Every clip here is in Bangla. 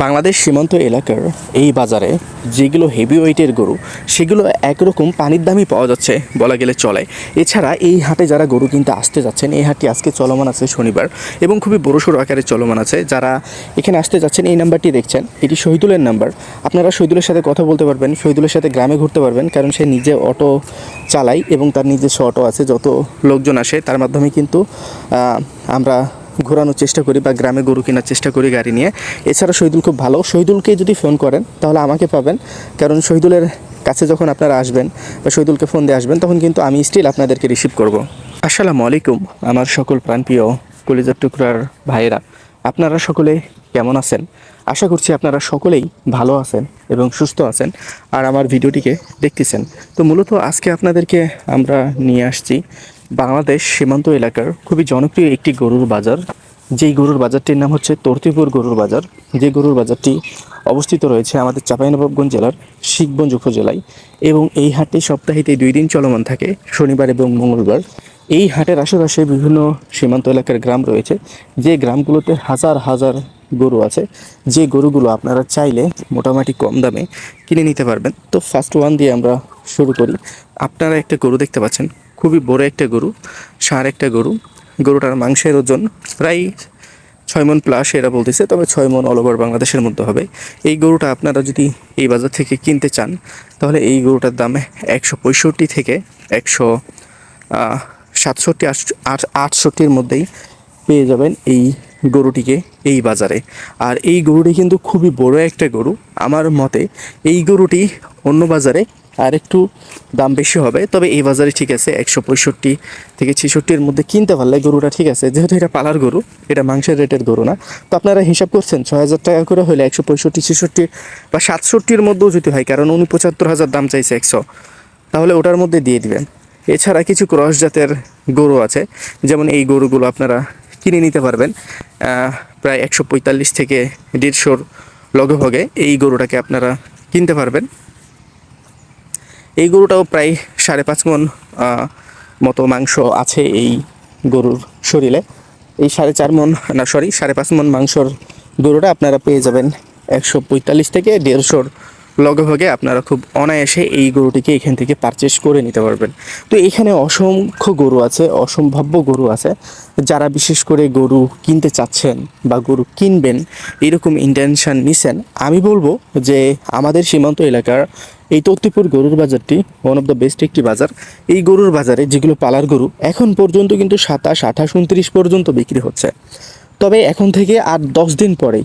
বাংলাদেশ সীমান্ত এলাকার এই বাজারে যেগুলো হেভি ওয়েটের গরু, সেগুলো একরকম পানির দামই পাওয়া যাচ্ছে বলা গেলে চলে। এছাড়া এই হাটে যারা গরু কিনতে আসতে যাচ্ছেন, এই হাটটি আজকে চলমান আছে শনিবার এবং খুবই বড়সড় আকারে চলমান আছে। যারা এখানে আসতে যাচ্ছেন, এই নাম্বারটি দেখছেন, এটি শহীদুলের নাম্বার। আপনারা শহীদুলের সাথে কথা বলতে পারবেন, শহীদুলের সাথে গ্রামে ঘুরতে পারবেন, কারণ সে নিজে অটো চালায় এবং তার নিজস্ব অটো আছে, যত লোকজন আসে, তার মাধ্যমে কিন্তু আমরা ঘোরানোর চেষ্টা করি বা গ্রামে গরু কেনার চেষ্টা করি গাড়ি নিয়ে। এছাড়া শহীদুল খুব ভালো। শহীদুলকে যদি ফোন করেন, তাহলে আমাকে পাবেন। কারণ শহীদুলের কাছে যখন আপনারা আসবেন বা শহীদুলকে ফোন দিয়ে আসবেন, তখন কিন্তু আমি স্টিল আপনাদেরকে রিসিভ করব। আসসালামু আলাইকুম, আমার সকল প্রাণপ্রিয় কলিজার টুকরার ভাইয়েরা। আপনারা সকলে কেমন আছেন? আশা করছি আপনারা সকলেই ভালো আছেন এবং সুস্থ আছেন আর আমার ভিডিওটিকে দেখতেছেন। তো মূলত আজকে আপনাদেরকে আমরা নিয়ে আসছি বাংলাদেশ সীমান্ত এলাকার খুবই জনপ্রিয় একটি গরুর বাজার। যেই গরুর বাজারটির নাম হচ্ছে তর্তিপুর গরুর বাজার। যে গরুর বাজারটি অবস্থিত রয়েছে আমাদের চাঁপাইনবাবগঞ্জ জেলার শিখগঞ্জ উপজেলায় এবং এই হাটটি সপ্তাহেতে দুই দিন চলমান থাকে, শনিবার এবং মঙ্গলবার। এই হাটের আশেপাশে বিভিন্ন সীমান্ত এলাকার গ্রাম রয়েছে। যে গ্রামগুলোতে হাজার হাজার গরু আছে, যে গরুগুলো আপনারা চাইলে মোটামুটি কম দামে কিনে নিতে পারবেন। তো ফার্স্ট ওয়ান দিয়ে আমরা শুরু করি। আপনারা একটা গরু দেখতে পাচ্ছেন। খুবই বড় একটা গরু, সার একটা গরু। গরুটার মাংসের ওজন প্রায় ছয় মন প্লাস এরা বলতেছে, তবে ছয় মন অল ওভার বাংলাদেশের মধ্যে হবে। এই গরুটা আপনারা যদি এই বাজার থেকে কিনতে চান, তাহলে এই গরুটার দাম একশো পঁয়ষট্টি থেকে একশো সাতষট্টি আট- আট, আটষট্টির মধ্যেই পেয়ে যাবেন এই গরুটিকে এই বাজারে। আর এই গরুটি কিন্তু খুবই বড় একটা গরু। আমার মতে এই গরুটি অন্য বাজারে আর একটু দাম বেশি হবে। তবে এই বাজারে ঠিক আছে, একশো পঁয়ষট্টি থেকে ছেষট্টির মধ্যে কিনতে পারলে গরুটা ঠিক আছে, যেহেতু এটা পালার গরু, এটা মাংসের রেটের গরু না। তো আপনারা হিসাব করছেন, ছয় হাজার টাকা করে হলে একশো পঁয়ষট্টি, ছেষট্টি বা সাতষট্টির মধ্যেও যদি হয়, কারণ উনি পঁচাত্তর হাজার দাম চাইছে একশো, তাহলে ওটার মধ্যে দিয়ে দিবেন। এছাড়া কিছু ক্রস জাতের গরু আছে, যেমন এই গরুগুলো আপনারা কিনে নিতে পারবেন প্রায় একশো পঁয়তাল্লিশ থেকে দেড়শোর লগভগে এই গরুটাকে আপনারা কিনতে পারবেন। এই গরুটাও প্রায় সাড়ে পাঁচ মন মতো মাংস আছে এই গরুর শরীরে। এই সাড়ে চার মন, না সরি সাড়ে পাঁচ মন মাংসর গরুটা আপনারা পেয়ে যাবেন একশো পঁয়তাল্লিশ থেকে দেড়শোর লগভগে। আপনারা খুব অনায়াসে এই গরুটিকে এখান থেকে পারচেস করে নিতে পারবেন। তো এখানে অসংখ্য গরু আছে, অসম্ভাব্য গরু আছে। যারা বিশেষ করে গরু কিনতে চাচ্ছেন বা গরু কিনবেন, এরকম ইন্টেনশন নিছেন, আমি বলব যে আমাদের সীমান্ত এলাকার এই তত্তিপুর গরুর বাজারটি ওয়ান অফ দ্য বেস্ট একটি বাজার। এই গরুর বাজারে যেগুলো পালার গরু, এখন পর্যন্ত কিন্তু সাতাশ, আঠাশ, উনত্রিশ পর্যন্ত বিক্রি হচ্ছে। তবে এখন থেকে আর দশ দিন পরেই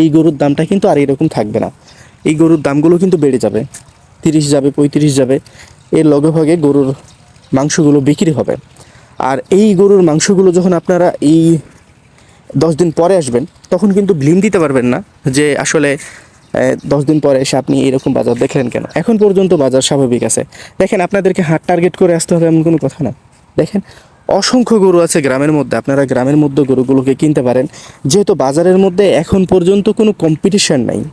এই গরুর দামটা কিন্তু আর এরকম থাকবে না। এই গরুর দামগুলো কিন্তু বেড়ে যাবে। তিরিশ যাবে, পঁয়ত্রিশ যাবে। এর লগে ভাগে গরুর মাংসগুলো বিক্রি হবে। আর এই গরুর মাংসগুলো যখন আপনারা এই দশ দিন পরে আসবেন, তখন কিন্তু ব্লিম দিতে পারবেন না যে আসলে দশ দিন পরে এসে আপনি এরকম বাজার দেখলেন কেন? এখন পর্যন্ত বাজার স্বাভাবিক আছে। দেখেন, আপনাদেরকে হাট টার্গেট করে আসতে হবে এমন কোনো কথা না। দেখেন, অসংখ্য গরু আছে গ্রামের মধ্যে। আপনারা গ্রামের মধ্যে গরুগুলোকে কিনতে পারেন। যেহেতু বাজারের মধ্যে এখন পর্যন্ত কোনো কম্পিটিশন নাই।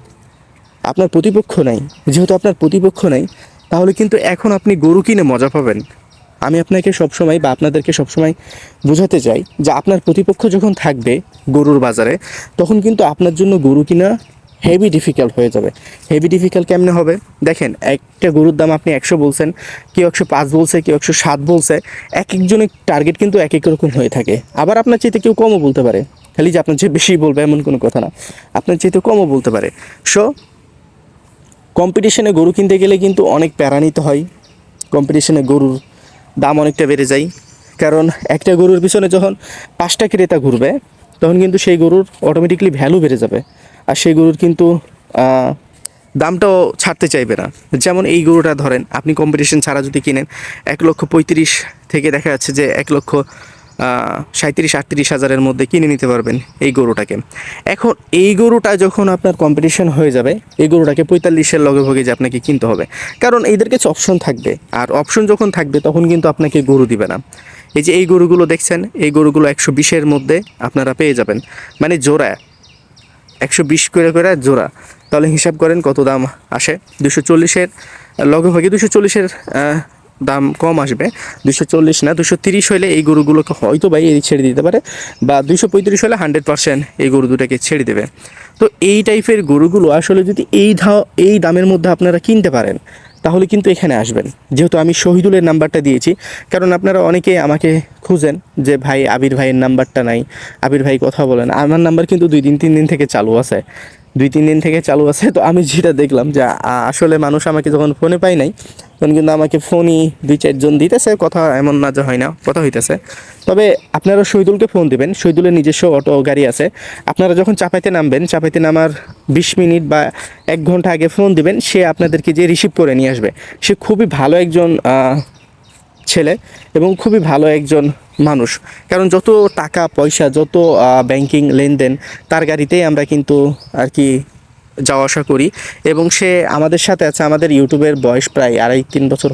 আপনার প্রতিপক্ষ নাই। যেহেতু আপনার প্রতিপক্ষ নাই, তাহলে কিন্তু এখন আপনি গরু কিনে মজা পাবেন। আমি আপনাকে সবসময় বা আপনাদেরকে সবসময় বোঝাতে চাই যে আপনার প্রতিপক্ষ যখন থাকবে গরুর বাজারে, তখন কিন্তু আপনার জন্য গরু কিনা হেভি ডিফিকাল্ট হয়ে যাবে। হেভি ডিফিকাল্ট কেমনে হবে? দেখেন, একটা গরুর দাম আপনি একশো বলছেন, কেউ একশো পাঁচ বলছে, কেউ একশো সাত বলছে, এক একজনের টার্গেট কিন্তু এক এক রকম হয়ে থাকে। আবার আপনার চাইতে কেউ কমও বলতে পারে। খালি যে আপনার চেয়ে বেশি বলবে এমন কোনো কথা না। আপনার চাইতে কমও বলতে পারে। সো কম্পিটিশনে গরু কিনতে গেলে কিন্তু অনেক প্যারা নিতে হয়। কম্পিটিশনে গরুর দাম অনেকটা বেড়ে যায়। কারণ একটা গরুর পিছনে যখন পাঁচটা ক্রেতা ঘুরবে, তখন কিন্তু সেই গরুর অটোমেটিকলি ভ্যালু বেড়ে যাবে। আর সেই গরুর কিন্তু দামটাও ছাড়তে চাইবে না। যেমন এই গরুটা ধরেন, আপনি কম্পিটিশন ছাড়া যদি কিনেন, এক লক্ষ পঁয়ত্রিশ থেকে দেখা যাচ্ছে যে এক লক্ষ সাঁত্রিশ আটত্রিশ হাজারের মধ্যে কিনে নিতে পারবেন এই গরুটাকে। এখন এই গরুটা যখন আপনার কম্পিটিশন হয়ে যাবে, এই গরুটাকে পঁয়তাল্লিশের লগে ভগে যে আপনাকে কিনতে হবে। কারণ এদের কাছে অপশন থাকবে, আর অপশন যখন থাকবে, তখন কিন্তু আপনাকে গরু দিবে না। এই যে এই গরুগুলো দেখছেন, এই গরুগুলো একশো বিশের মধ্যে আপনারা পেয়ে যাবেন। মানে জোড়া একশো বিশ করে করে জোড়া। তাহলে হিসাব করেন কত দাম আসে? দুশো চল্লিশের লগে দুশো চল্লিশের দাম কম আসবে। দুশো চল্লিশ না, দুশো তিরিশ হলে এই গরুগুলোকে হয়তো বা এই ছেড়ে দিতে পারে, বা দুশো পঁয়ত্রিশ হলে হান্ড্রেড পার্সেন্ট এই গরু দুটাকে ছেড়ে দেবে। তো এই টাইপের গরুগুলো আসলে যদি এই ধা এই দামের মধ্যে আপনারা কিনতে পারেন তাহলে কিন্তু এখানে আসবেন। যেহেতু আমি শহীদুলের নাম্বারটা দিয়েছি, কারণ আপনারা অনেকে আমাকে খুঁজেন যে, ভাই, আবির ভাইয়ের নাম্বারটা নাই। আবির ভাই কথা বলেন আমার নাম্বার কিন্তু দুই দিন, তিন দিন থেকে চালু আছে। দুই, তিন দিন থেকে চালু আছে। তো আমি যেটা দেখলাম যে আসলে মানুষ আমাকে যখন ফোনে পাই নাই, তখন কিন্তু আমাকে ফোনই দুই চারজন দিতেছে, কথা এমন না যে হয় না, কথা হইতেছে। তবে আপনারা শহীদুলকে ফোন দিবেন, শহীদুলের নিজস্ব অটো গাড়ি আছে। আপনারা যখন চাপাইতে নামবেন, চাপাইতে নামার বিশ মিনিট বা এক ঘণ্টা আগে ফোন দিবেন, সে আপনাদেরকে যে রিসিভ করে নিয়ে আসবে। সে খুবই ভালো একজন ছেলে এবং খুবই ভালো একজন মানুষ। কারণ যত টাকা, পয়সা, যত ব্যাংকিং লেনদেন, তার গাড়িতেই আমরা কিন্তু আর কি যাওয়া আসা করি। এবং সে আমাদের সাথে আছে, আমাদের ইউটিউবের বয়স প্রায় আড়াই, তিন বছর,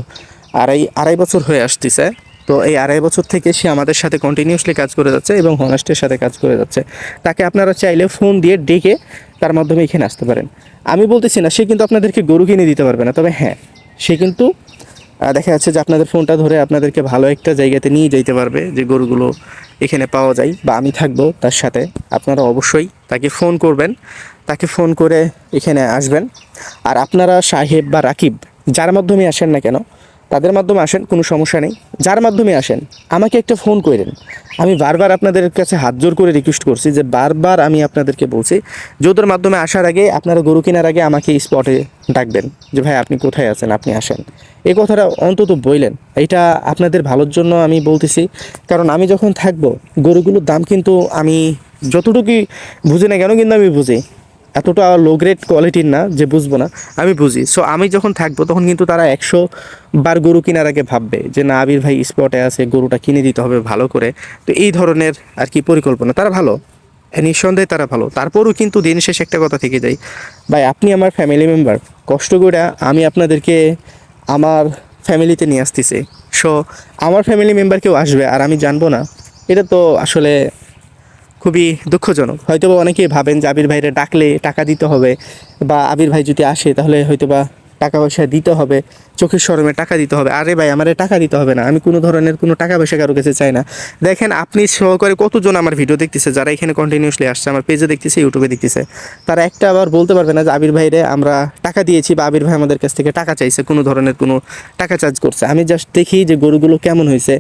আড়াই আড়াই বছর হয়ে আসতেছে। তো এই আড়াই বছর থেকে সে আমাদের সাথে কন্টিনিউসলি কাজ করে যাচ্ছে এবং হনেস্টের সাথে কাজ করে যাচ্ছে। তাকে আপনারা চাইলে ফোন দিয়ে ডেকে তার মাধ্যমে এখানে আসতে পারেন। আমি বলতেছি না, সে কিন্তু আপনাদেরকে গরু কিনে দিতে পারবে না, তবে হ্যাঁ সে কিন্তু দেখা যাচ্ছে যে আপনাদের ফোনটা ধরে আপনাদেরকে ভালো একটা জায়গাতে নিয়ে যেতে পারবে যে গরুগুলো এখানে পাওয়া যায় বা আমি থাকব তার সাথে। আপনারা অবশ্যই তাকে ফোন করবেন, তাকে ফোন করে এখানে আসবেন। আর আপনারা সাহেব বা রাকিব, যার মাধ্যমে আসেন না কেন তাদের মাধ্যমে আসেন, কোনো সমস্যা নেই। যার মাধ্যমে আসেন, আমাকে একটা ফোন করেন আমি বারবার আপনাদের কাছে হাত জোর করে রিকোয়েস্ট করছি যে বারবার আমি আপনাদেরকে বলছি যে মাধ্যমে আসার আগে আপনারা গরু কেনার আগে আমাকে স্পটে ডাকবেন যে, ভাই, আপনি কোথায় আছেন? আপনি আসেন। এই কথাটা অন্তত বললেন এটা আপনাদের ভালোর জন্য আমি বলতেছি। কারণ আমি যখন থাকব, গরুগুলোর দাম কিন্তু আমি যতটুকুই বুঝি না কেন কিন্তু আমি বুঝি। এতটা লো গ্রেড কোয়ালিটির না যে বুঝব না আমি বুঝি। সো আমি যখন থাকব তখন কিন্তু তারা একশো বার গরু কেনার আগে ভাববে যে না আবির ভাই স্পটে আছে গরুটা কিনে দিতে হবে ভালো করে। তো এই ধরনের আর কি পরিকল্পনা। তারা ভালো। হ্যাঁ, নিঃসন্দেহে তারা ভালো। তারপরও কিন্তু দিন শেষে একটা কথা থেকে যায়। ভাই আপনি আমার ফ্যামিলি মেম্বার কষ্ট করে আমি আপনাদেরকে আমার ফ্যামিলিতে নিয়ে আসতেছি। সো আমার ফ্যামিলি মেম্বার কেউ আসবে আর আমি জানব না। এটা তো আসলে খুবই দুঃখজনক। হয়তো বা অনেকেই ভাবেন যে আবির ভাইরে ডাকলে টাকা দিতে হবে বা আবির ভাই যদি আসে তাহলে হয়তো বা টাকা পয়সা দিতে হবে, চোখের শরমে টাকা দিতে হবে। আরে ভাই, আমারে টাকা দিতে হবে না, আমি কোনো ধরনের কোনো টাকা পয়সা কারও কাছে চাই না। দেখেন, আপনি সহকারে কতজন আমার ভিডিও দেখতেছে, যারা এখানে কন্টিনিউসলি আসছে, আমার পেজে দেখতেছে ইউটিউবে দেখতেছে। তারা একটা আবার বলতে পারবে না যে আবির ভাইরে আমরা টাকা দিয়েছি বা আবির ভাই আমাদের কাছ থেকে টাকা চাইছে, কোনো ধরনের কোনো টাকা চার্জ করছে। আমি জাস্ট দেখি যে গরুগুলো কেমন হয়েছে,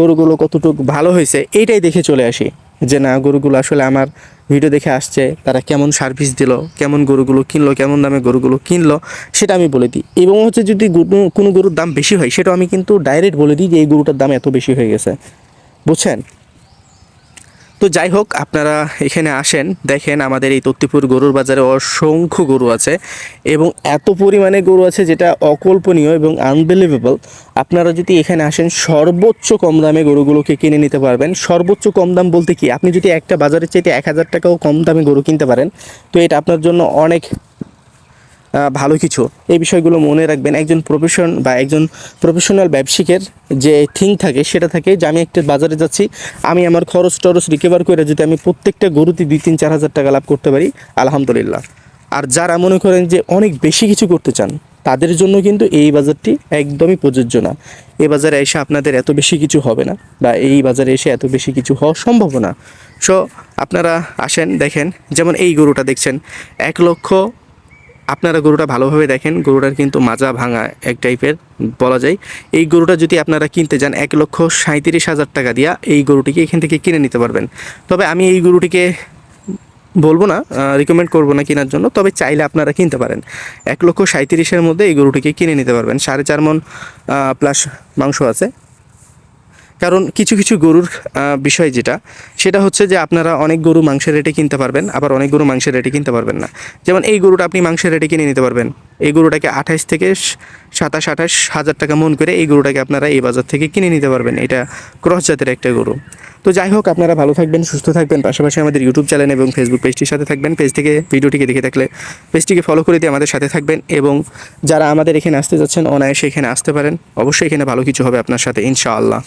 গরুগুলো কতটুকু ভালো হয়েছে, এইটাই দেখে চলে আসি। যে, না, গরুগুলো আসলে আমার ভিডিও দেখে আসছে, তারা কেমন সার্ভিস দিল, কেমন গরুগুলো কিনলো, কেমন দামে গরুগুলো কিনলো, সেটা আমি বলে দিই। এবং হচ্ছে যদি কোনো গরুর দাম বেশি হয় সেটা আমি কিন্তু ডাইরেক্ট বলে দিই যে, এই গরুটার দাম এত বেশি হয়ে গেছে। বুঝছেন? তো যাই হোক, আপনারা এখানে আসেন, দেখেন আমাদের এই তত্তিপুর গরুর বাজারে অসংখ্য গরু আছে এবং এত পরিমাণে গরু আছে যেটা অকল্পনীয় এবং আনবিলিভেবল আপনারা যদি এখানে আসেন, সর্বোচ্চ কম দামে গরুগুলোকে কিনে নিতে পারবেন। সর্বোচ্চ কম দাম বলতে কি? আপনি যদি একটা বাজারের চাইতে এক হাজার টাকাও কম দামে গরু কিনতে পারেন, তো এটা আপনার জন্য অনেক ভালো কিছু। এই বিষয়গুলো মনে রাখবেন, একজন প্রফেশন বা একজন প্রফেশনাল ব্যবসায়িকের যে থিং থাকে, সেটা থাকে যে আমি একটা বাজারে যাচ্ছি, আমি আমার খরচ টরচ রিকভার করে যদি আমি প্রত্যেকটা গরুতে দুই তিন চার হাজার টাকা লাভ করতে পারি, আলহামদুলিল্লাহ। আর যারা মনে করেন যে অনেক বেশি কিছু করতে চান, তাদের জন্য কিন্তু এই বাজারটি একদমই প্রযোজ্য না। এই বাজারে এসে আপনাদের এত বেশি কিছু হবে না বা এই বাজারে এসে এত বেশি কিছু হওয়া সম্ভব না। সো আপনারা আসেন, দেখেন, যেমন এই গরুটা দেখছেন, এক লক্ষ আপনারা গরুটা ভালোভাবে দেখেন, গরুটার কিন্তু মাজা ভাঙা এক টাইপের বলা যায়। এই গরুটা যদি আপনারা কিনতে যান, এক লক্ষ সাঁত্রিশ হাজার টাকা দিয়া এই গরুটিকে এখান থেকে কিনে নিতে পারবেন। তবে আমি এই গরুটিকে বলব না রিকমেন্ড করব না কেনার জন্য, তবে চাইলে আপনারা কিনতে পারেন। এক লক্ষ সাঁত্রিশের মধ্যে এই গরুটিকে কিনে নিতে পারবেন। সাড়ে চার মন প্লাস মাংস আছে। কারণ কিছু কিছু গরুর বিষয় যেটা, সেটা হচ্ছে যে আপনারা অনেক গরু মাংসের রেটে কিনতে পারবেন, আবার অনেক গরু মাংসের রেটে কিনতে পারবেন না। যেমন এই গরুটা আপনি মাংসের রেটে কিনে নিতে পারবেন। এই গরুটাকে আঠাশ থেকে সাতাশ, আঠাশ হাজার টাকা মন করে এই গরুটাকে আপনারা এই বাজার থেকে কিনে নিতে পারবেন। এটা ক্রস জাতের একটা গরু। তো যাই হোক, আপনারা ভালো থাকবেন, সুস্থ থাকবেন, পাশাপাশি আমাদের ইউটিউব চ্যানেল এবং ফেসবুক পেজটির সাথে থাকবেন। পেজ থেকে, ভিডিওটিকে দেখে থাকলে পেজটিকে ফলো করে দিয়ে আমাদের সাথে থাকবেন এবং যারা আমাদের এখানে আসতে যাচ্ছেন, অনায়াসে এখানে আসতে পারেন। অবশ্যই এখানে ভালো কিছু হবে আপনার সাথে, ইনশাআল্লাহ।